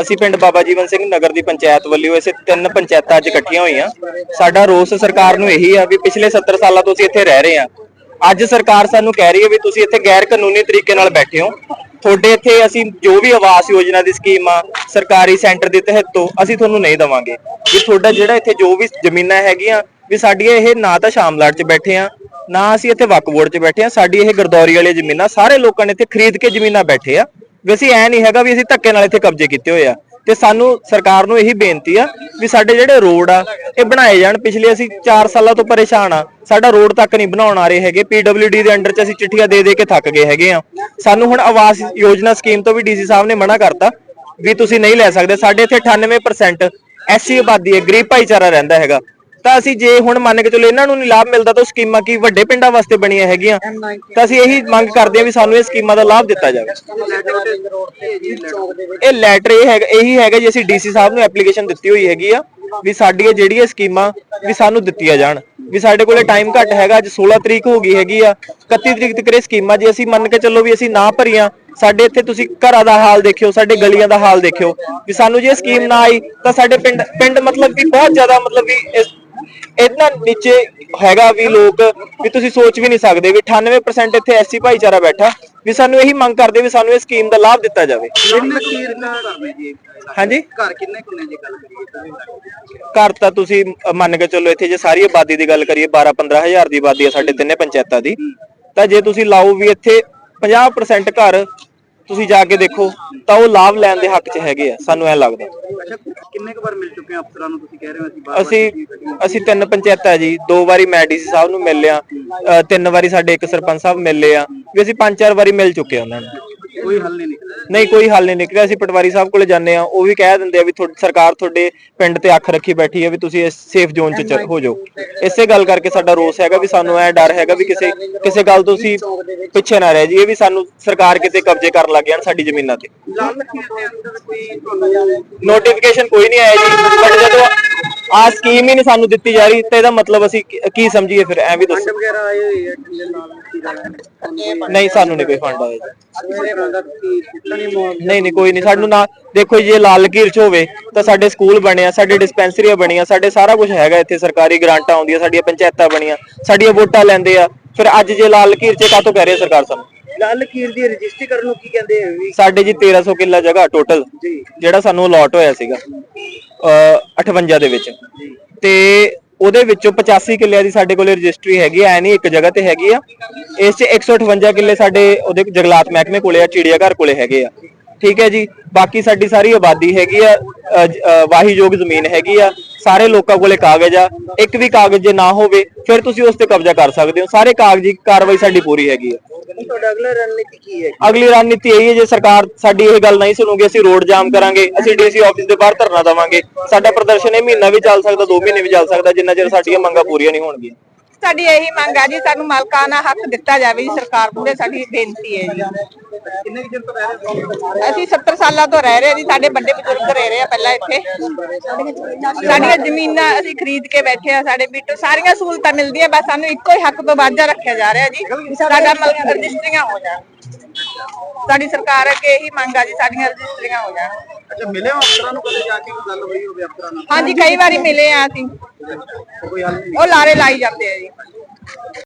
ਅਸੀਂ ਪਿੰਡ ਬਾਬਾ ਜੀਵਨ ਸਿੰਘ ਨਗਰ ਦੀ ਪੰਚਾਇਤ ਵੱਲੋਂ ਇਸੇ ਤਿੰਨ ਪੰਚਾਇਤਾਂ ਅੱਜ ਇਕੱਠੀਆਂ ਹੋਈਆਂ। ਸਾਡਾ ਰੋਸ ਸਰਕਾਰ ਨੂੰ ਇਹੀ ਆ ਵੀ ਪਿਛਲੇ 70 ਸਾਲਾਂ ਤੋਂ ਅਸੀਂ ਇੱਥੇ ਰਹਿ ਰਹੇ ਹਾਂ। ਅੱਜ ਸਰਕਾਰ ਸਾਨੂੰ ਕਹਿ ਰਹੀ ਹੈ ਵੀ ਤੁਸੀਂ ਇੱਥੇ ਗੈਰ ਕਾਨੂੰਨੀ ਤਰੀਕੇ ਨਾਲ ਬੈਠੇ ਹੋ। ਤੁਹਾਡੇ ਇੱਥੇ ਅਸੀਂ ਜੋ ਵੀ ਆਵਾਸ ਯੋਜਨਾ ਦੀ ਸਕੀਮ ਆ, ਸਰਕਾਰੀ ਸੈਂਟਰ ਦੇ ਤਹਿਤ ਤੋਂ ਅਸੀਂ ਤੁਹਾਨੂੰ ਨਹੀਂ ਦਵਾਂਗੇ। ਵੀ ਤੁਹਾਡਾ ਜਿਹੜਾ ਇੱਥੇ ਜੋ ਵੀ ਜ਼ਮੀਨਾਂ ਹੈਗੀਆਂ, ਵੀ ਸਾਡੀਆਂ ਇਹ ਨਾ ਤਾਂ ਸ਼ਾਮਲਾਟ 'ਚ ਬੈਠੇ ਆ, ਨਾ ਅਸੀਂ ਇੱਥੇ ਵਕਫ ਬੋਰਡ 'ਚ ਬੈਠੇ ਆ। ਸਾਡੀ ਇਹ ਗਰਦੌਰੀ ਵਾਲੀ ਜ਼ਮੀਨਾਂ ਸਾਰੇ ਲੋਕਾਂ ਨੇ ਇੱਥੇ ਖਰੀਦ ਕੇ ਜ਼ਮੀਨਾਂ ਬੈਠੇ ਆ। ਵੀ ਅਸੀਂ ਐ ਨਹੀਂ ਹੈਗਾ ਵੀ ਅਸੀਂ ਧੱਕੇ ਨਾਲ ਇੱਥੇ ਕਬਜ਼ੇ ਕੀਤੇ ਹੋਏ ਆ। ਤੇ ਸਾਨੂੰ ਸਰਕਾਰ ਨੂੰ ਇਹੀ ਬੇਨਤੀ ਆ ਵੀ ਸਾਡੇ ਜਿਹੜੇ ਰੋਡ ਆ, ਇਹ ਬਣਾਏ ਜਾਣ। ਪਿਛਲੇ ਅਸੀਂ 4 ਸਾਲਾਂ ਤੋਂ ਪਰੇਸ਼ਾਨ ਆ। ਸਾਡਾ ਰੋਡ ਤੱਕ ਨਹੀਂ ਬਣਾਉਣ ਆ ਰਹੇ ਹੈਗੇ। ਪੀਡਬਲਯੂਡੀ ਦੇ ਅੰਡਰ 'ਚ ਅਸੀਂ ਚਿੱਠੀਆਂ ਦੇ ਦੇ ਕੇ ਥੱਕ ਗਏ ਹੈਗੇ ਆ। ਸਾਨੂੰ ਹੁਣ ਆਵਾਸ ਯੋਜਨਾ ਸਕੀਮ ਤੋਂ ਵੀ ਡੀਸੀ ਸਾਹਿਬ ਨੇ ਮਨਾ ਕਰਤਾ ਵੀ ਤੁਸੀਂ ਨਹੀਂ ਲੈ ਸਕਦੇ। ਸਾਡੇ ਇੱਥੇ 98% ਐਸੀ ਆਬਾਦੀ ਹੈ, ਗਰੀਬ ਭਾਈਚਾਰਾ ਰਹਿੰਦਾ ਹੈਗਾ। ਤਾਂ ਅਸੀਂ ਜੇ ਹੁਣ ਮੰਨ ਕੇ ਚਲੋ ਇਹਨਾਂ ਨੂੰ ਨਹੀਂ ਲਾਭ ਮਿਲਦਾ ਤਾਂ ਸਕੀਮਾਂ ਕੀ ਵੱਡੇ ਪਿੰਡਾਂ ਵਾਸਤੇ ਬਣੀਆਂ ਹੈਗੀਆਂ? ਤਾਂ ਅਸੀਂ ਇਹੀ ਮੰਗ ਕਰਦੇ ਹਾਂ ਵੀ ਸਾਨੂੰ ਇਹ ਸਕੀਮਾਂ ਦਾ ਲਾਭ ਦਿੱਤਾ ਜਾਵੇ। ਇਹ ਲੈਟਰ ਇਹ ਹੈਗਾ ਇਹੀ ਹੈਗਾ ਜੀ ਅਸੀਂ ਡੀਸੀ ਸਾਹਿਬ ਨੂੰ ਐਪਲੀਕੇਸ਼ਨ ਦਿੱਤੀ ਹੋਈ ਹੈਗੀ ਆ ਵੀ ਸਾਡੀ ਇਹ ਜਿਹੜੀ ਇਹ ਸਕੀਮਾਂ ਵੀ ਸਾਨੂੰ ਦਿੱਤੀਆਂ ਜਾਣ। ਵੀ ਸਾਡੇ ਕੋਲੇ ਟਾਈਮ ਘੱਟ ਹੈਗਾ ਅੱਜ 16 ਤਰੀਕ ਹੋ ਗਈ ਹੈਗੀ ਆ 31 ਤਰੀਕ ਤੱਕ ਇਹ ਸਕੀਮਾਂ ਜੇ ਅਸੀਂ ਮੰਨ ਕੇ ਚੱਲੋ ਵੀ ਅਸੀਂ ਨਾ ਭਰੀਆਂ ਸਾਡੇ ਇੱਥੇ ਤੁਸੀਂ ਘਰਾਂ ਦਾ ਹਾਲ ਦੇਖਿਓ ਸਾਡੇ ਗਲੀਆਂ ਦਾ ਹਾਲ ਦੇਖਿਓ ਵੀ ਸਾਨੂੰ ਜੇ ਸਕੀਮ ਨਾ ਆਈ ਤਾਂ ਸਾਡੇ ਪਿੰਡ ਪਿੰਡ ਮਤਲਬ ਕਿ ਬਹੁਤ ਜ਼ਿਆਦਾ ਮਤਲਬ ਵੀ ਇੰਨਾ ਨੀਚੇ ਹੈਗਾ ਵੀ ਲੋਕ ਵੀ ਤੁਸੀਂ ਸੋਚ ਵੀ ਨਹੀਂ ਸਕਦੇ ਵੀ 98% ਇੱਥੇ ਐਸਸੀ ਭਾਈਚਾਰਾ ਬੈਠਾ ਵੀ ਸਾਨੂੰ ਇਹੀ ਮੰਗ ਕਰਦੇ ਵੀ ਸਾਨੂੰ ਇਹ ਸਕੀਮ ਦਾ ਲਾਭ ਦਿੱਤਾ ਜਾਵੇ। ਹਾਂਜੀ? ਘਰ ਕਿੰਨੇ ਕਿੰਨੇ ਦੀ ਗੱਲ ਕਰੀਏ? ਘਰ ਤਾਂ ਤੁਸੀਂ ਮੰਨ ਕੇ ਚੱਲੋ ਇੱਥੇ ਜੇ ਸਾਰੀ ਆਬਾਦੀ ਦੀ ਗੱਲ ਕਰੀਏ 12 15000 ਦੀ ਆਬਾਦੀ ਆ ਸਾਡੇ ਤਿੰਨੇ ਪੰਚਾਇਤਾਂ ਦੀ ਤਾਂ ਜੇ ਤੁਸੀਂ ਲਾਓ ਵੀ ਇੱਥੇ 50% ਘਰ ਤੁਸੀਂ ਜਾ ਕੇ ਦੇਖੋ ਤਾਂ ਉਹ ਲਾਭ ਲੈਣ ਦੇ ਹੱਕ 'ਚ ਹੈਗੇ ਆ ਸਾਨੂੰ ਐ ਲੱਗਦਾ। ਕਿੰਨੇ ਕੁ ਵਾਰ ਮਿਲ ਚੁੱਕੇ ਆ ਅਫਸਰਾਂ ਨੂੰ? ਤੁਸੀਂ ਕਹਿ ਰਹੇ ਹੋ ਅਸੀਂ ਅਸੀਂ ਅਸੀਂ ਤਿੰਨ ਪੰਚਾਇਤਾਂ ਜੀ ਦੋ ਵਾਰੀ ਮੈਂ ਡੀਸੀ ਸਾਹਿਬ ਨੂੰ ਮਿਲ ਲਿਆ ਅ, ਤਿੰਨ ਵਾਰੀ ਸਾਡੇ ਇੱਕ ਸਰਪੰਚ ਸਾਹਿਬ ਮਿਲ ਲਿਆ ਵੀ ਅਸੀਂ ਪੰਜ ਚਾਰ ਵਾਰੀ ਮਿਲ ਚੁੱਕੇ ਆ ਉਹਨਾਂ ਨੂੰ। ਕੋਈ ਹੱਲ ਨਹੀਂ ਨਿਕਲਿਆ। ਨਹੀਂ ਕੋਈ ਹੱਲ ਨਹੀਂ ਨਿਕਲਿਆ। ਅਸੀਂ ਪਟਵਾਰੀ ਸਾਹਿਬ ਕੋਲੇ ਜਾਂਦੇ ਆ ਉਹ ਵੀ ਕਹਿ ਦਿੰਦੇ ਆ ਵੀ ਤੁਹਾਡੀ ਸਰਕਾਰ ਤੁਹਾਡੇ ਪਿੰਡ ਤੇ ਅੱਖ ਰੱਖੀ ਬੈਠੀ ਹੈ ਵੀ ਤੁਸੀਂ ਇਸ ਸੇਫ ਜ਼ੋਨ 'ਚ ਚ- ਹੋ ਜਾਓ। ਇਸੇ ਗੱਲ ਕਰਕੇ ਸਾਡਾ ਰੋਸ ਹੈਗਾ ਵੀ ਸਾਨੂੰ ਐ ਡਰ ਹੈਗਾ ਵੀ ਕਿਸੇ ਕਿਸੇ ਗੱਲ ਤੋਂ ਅਸੀਂ ਪਿੱਛੇ ਨਾ ਰਹਿ ਜਾਈਏ ਵੀ ਸਾਨੂੰ ਸਰਕਾਰ ਕਿਤੇ ਕਬਜ਼ੇ ਕਰਨ ਲੱਗ ਜਾਣ ਸਾਡੀ ਜ਼ਮੀਨਾਂ ਤੇ। ਲਾਲ ਲਖੀਰ ਦੇ ਅੰਦਰ ਕੋਈ ਤੁਹਾਨੂੰ ਨੋਟੀਫਿਕੇਸ਼ਨ ਕੋਈ ਨਹੀਂ ਆਇਆ ਜੀ। ਬਟ ਜਦੋਂ ਆ ਸਕੀਮ ਹੀ ਨਹੀਂ ਸਾਨੂੰ ਦਿੱਤੀ ਜਾ ਰਹੀ ਤਾਂ ਇਹਦਾ ਮਤਲਬ ਅਸੀਂ ਕੀ- ਕੀ ਸਮਝੀਏ ਫਿਰ? ਐ ਵੀ ਫੰਡ ਦੱਸੋ। ਵਗੈਰਾ ਆਏ ਹੋਏ ਆ ਜਿਹਦੇ ਨਾਲ ਲਖੀਰ ਵਾਲਾ ਨਹੀਂ ਸਾਨੂੰ ਨਹੀਂ ਕੋਈ ਫੰਡ ਆਇਆ ਜੀ। ਸਵੇਰੇ ਬੰਦਾ ਕੀ ਕਿੰਨਾ ਨਹੀਂ ਮੋੜ ਨਹੀਂ ਨਹੀਂ ਕੋਈ ਨਹੀਂ। ਸਾਨੂੰ ਨਾ ਦੇਖੋ ਜੀ, ਲਾਲ ਲਕੀਰ ਚ ਹੋਵੇ ਤਾਂ ਸਾਡੇ ਸਕੂਲ ਬਣਿਆ ਸਾਡੇ ਡਿਸਪੈਂਸਰੀਆਂ ਬਣੀਆਂ ਸਾਡੇ ਸਾਰਾ ਕੁਝ ਹੈਗਾ ਇੱਥੇ ਸਰਕਾਰੀ ਗ੍ਰਾਂਟਾਂ ਆਉਂਦੀਆਂ ਸਾਡੀਆਂ ਪੰਚਾਇਤਾਂ ਬਣੀਆਂ ਸਾਡੀਆਂ ਵੋਟਾਂ ਲੈਂਦੇ ਆ। ਫਿਰ ਅੱਜ ਜੇ ਲਾਲ ਲਕੀਰ ਚ ਕਾਹਤੋਂ ਕਹਿ ਰਹੀ ਹੈ ਸਰਕਾਰ ਸਾਨੂੰ? ਲਾਲ ਲਖੀਰ ਦੀ ਰਜਿਸਟਰੀ ਕਰਨ ਨੂੰ ਕੀ ਕਹਿੰਦੇ ਆ? ਵੀ ਸਾਡੇ ਜੀ 1300 ਕਿੱਲਾ ਜਗ੍ਹਾ ਟੋਟਲ ਜੀ। ਜਿਹੜਾ ਸਾਨੂੰ ਅਲਾਟ ਹੋਇਆ ਸੀਗਾ। 58 ਦੇ ਵਿੱਚ। ਤੇ ਉਹਦੇ ਵਿੱਚੋਂ 85 ਕਿੱਲਿਆਂ ਦੀ ਸਾਡੇ ਕੋਲੇ ਰਜਿਸਟਰੀ ਹੈਗੀ ਐ ਨਹੀਂ ਇੱਕ ਜਗ੍ਹਾ ਤੇ ਹੈਗੀ ਆ। ਇਸ 'ਚ 158 ਕਿੱਲੇ ਸਾਡੇ ਉਹਦੇ ਜੰਗਲਾਤ ਮਹਿਕਮੇ ਕੋਲੇ ਆ, ਚਿੜੀਆ ਘਰ ਕੋਲੇ ਹੈਗੇ ਆ। ਠੀਕ ਹੈ ਜੀ? ਬਾਕੀ ਸਾਡੀ ਸਾਰੀ ਆਬਾਦੀ ਹੈਗੀ ਆ ਵਾਹੀਯੋਗ ਜ਼ਮੀਨ ਹੈਗੀ ਆ। ਸਾਰੇ ਲੋਕਾਂ ਕੋਲੇ ਕਾਗਜ਼ ਆ ਇੱਕ ਵੀ ਕਾਗਜ਼ ਜੇ ਨਾ ਹੋਵੇ ਫਿਰ ਤੁਸੀਂ ਉਸ ਤੇ ਕਬਜ਼ਾ ਕਰ ਸਕਦੇ ਹੋ। ਸਾਰੇ ਕਾਗਜ਼ੀ ਕਾਰਵਾਈ ਸਾਡੀ ਪੂਰੀ ਹੈਗੀ ਆ। ਤੁਹਾਡਾ ਅਗਲਾ ਰਣਨੀਤੀ ਕੀ ਹੈ ਅਗਲੀ ਰਣਨੀਤੀ ਇਹੀ ਹੈ ਜੇ ਸਰਕਾਰ ਸਾਡੀ ਇਹ ਗੱਲ ਨਹੀਂ ਸੁਣੂਗੀ ਅਸੀਂ ਰੋਡ ਜਾਮ ਕਰਾਂਗੇ ਅਸੀਂ ਡੀਸੀ ਆਫਿਸ ਦੇ ਬਾਹਰ ਧਰਨਾ ਦੇਵਾਂਗੇ। ਸਾਡਾ ਪ੍ਰਦਰਸ਼ਨ ਇਹ ਮਹੀਨਾ ਵੀ ਚੱਲ ਸਕਦਾ 2 ਮਹੀਨੇ ਵੀ ਚੱਲ ਸਕਦਾ ਜਿੰਨਾ ਚਿਰ ਸਾਡੀਆਂ ਮੰਗਾਂ ਪੂਰੀਆਂ ਨਹੀਂ ਹੋਣਗੀਆਂ। ਸਾਡੀ ਇਹੀ ਮੰਗ ਆ ਜੀ ਸਾਨੂੰ ਮਾਲਕਾਨਾ ਹੱਕ ਦਿੱਤਾ ਜਾਵੇ ਜੀ ਸਰਕਾਰ ਮੂਹਰੇ ਸਾਡੀ ਬੇਨਤੀ ਹੈ ਜੀ। ਕਿੰਨੇ ਕੁ ਚਿਰ ਤੋਂ ਰਹਿ ਰਹੇ ਹੋ? ਅਸੀਂ 70 ਸਾਲਾਂ ਤੋਂ ਰਹਿ ਰਹੇ ਜੀ ਸਾਡੇ ਵੱਡੇ ਬਜ਼ੁਰਗ ਰਹਿ ਰਹੇ ਆ ਪਹਿਲਾਂ ਇੱਥੇ। ਸਾਡੀਆਂ ਜ਼ਮੀਨਾਂ ਅਸੀਂ ਖਰੀਦ ਕੇ ਬੈਠੇ ਆ ਸਾਡੇ ਬਿੱਟੋ ਸਾਰੀਆਂ ਸਹੂਲਤਾਂ ਮਿਲਦੀਆਂ ਬਸ ਸਾਨੂੰ ਇੱਕੋ ਹੀ ਹੱਕ ਤੋਂ ਵਾਧਾ ਰੱਖਿਆ ਜਾ ਰਿਹਾ ਜੀ ਸਾਡਾ ਮਤਲਬ ਰਜਿਸਟਰੀਆਂ ਹੋ ਜਾਣ। ਸਾਡੀ ਸਰਕਾਰ ਅੱਗੇ ਇਹੀ ਮੰਗ ਆ ਜੀ ਸਾਡੀਆਂ ਰਜਿਸਟਰੀਆਂ ਹੋ ਜਾਣ। ਅੱਛਾ ਮਿਲੇ ਹੋ ਅਫਸਰਾਂ ਨੂੰ ਕਦੇ ਜਾ ਕੇ ਕੋਈ ਗੱਲ ਹੋਈ ਹੋਵੇ ਅਫਸਰਾਂ ਨਾਲ? ਹਾਂਜੀ ਕਈ ਵਾਰੀ ਮਿਲੇ ਆ ਅਸੀਂ। ਕੋਈ ਹੱਲ ਨਹੀਂ। ਉਹ ਲਾਰੇ ਲਾਈ ਜਾਂਦੇ ਆ ਜੀ।